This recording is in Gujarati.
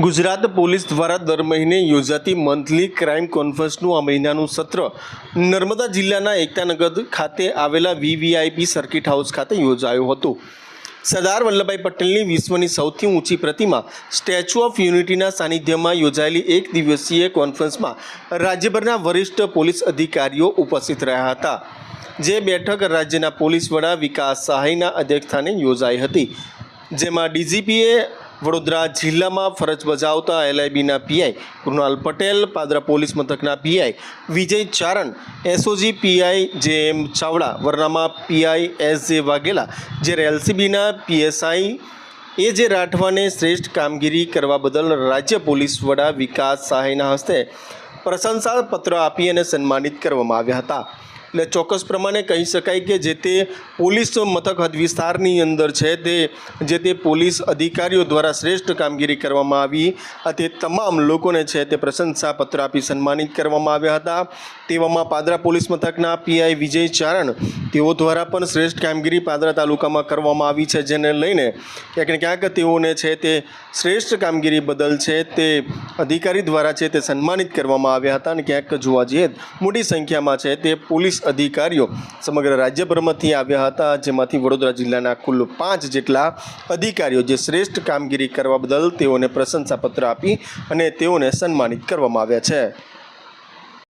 ગુજરાત પોલીસ દ્વારા દર મહિને યોજાતી મંથલી ક્રાઇમ કોન્ફરન્સનું આ મહિનાનું સત્ર નર્મદા જિલ્લાના એકતાનગર ખાતે આવેલા વીવીઆઈપી સર્કિટ હાઉસ ખાતે યોજાયું હતું. સરદાર વલ્લભભાઈ પટેલની વિશ્વની સૌથી ઊંચી પ્રતિમા સ્ટેચ્યુ ઓફ યુનિટીના સાનિધ્યમાં યોજાયેલી એક દિવસીય કોન્ફરન્સમાં રાજ્યભરના વરિષ્ઠ પોલીસ અધિકારીઓ ઉપસ્થિત રહ્યા હતા. જે બેઠક રાજ્યના પોલીસ વડા વિકાસ સહાયના અધ્યક્ષસ્થાને યોજાઈ હતી. જેમાં ડીજીપીએ વડોદરા જિલ્લામાં ફરજ બજાવતા એલઆઈબીના પીઆઈ કૃણાલ પટેલ, પાદરા પોલીસ મથકના PI Vijay Charan, SOG PI J M Chavda, Varnama PI S J Vaghela, જ્યારે એલસીબીના પીએસઆઈ એ જે રાઠવાને શ્રેષ્ઠ કામગીરી કરવા બદલ રાજ્ય પોલીસ વડા વિકાસ સહાયના હસ્તે પ્રશંસાપત્ર આપી અને સન્માનિત કરવામાં આવ્યા હતા. એટલે ચોક્કસ પ્રમાણે કહી શકાય કે જે તે પોલીસ મથક હદ વિસ્તારની અંદર છે, તે જે તે પોલીસ અધિકારીઓ દ્વારા શ્રેષ્ઠ કામગીરી કરવામાં આવી તે તમામ લોકોને છે તે પ્રશંસા પત્ર આપી સન્માનિત કરવામાં આવ્યા હતા. તેવામાં પાદરા પોલીસ મથકના પીઆઈ વિજય ચારણ તેઓ દ્વારા પણ શ્રેષ્ઠ કામગીરી પાદરા તાલુકામાં કરવામાં આવી છે, જેને લઈને ક્યાંક ને ક્યાંક તેઓને છે તે શ્રેષ્ઠ કામગીરી બદલ છે તે અધિકારી દ્વારા છે તે સન્માનિત કરવામાં આવ્યા હતા અને ક્યાંક જોવા જઈએ મોટી સંખ્યામાં છે તે પોલીસ અધિકારીઓ સમગ્ર રાજ્યભરમાંથી આવ્યા હતા, જેમાંથી વડોદરા જિલ્લાના કુલ પાંચ જેટલા અધિકારીઓ જે શ્રેષ્ઠ કામગીરી કરવા બદલ તેઓને પ્રશંસાપત્ર આપી અને તેઓને સન્માનિત કરવામાં આવ્યા છે.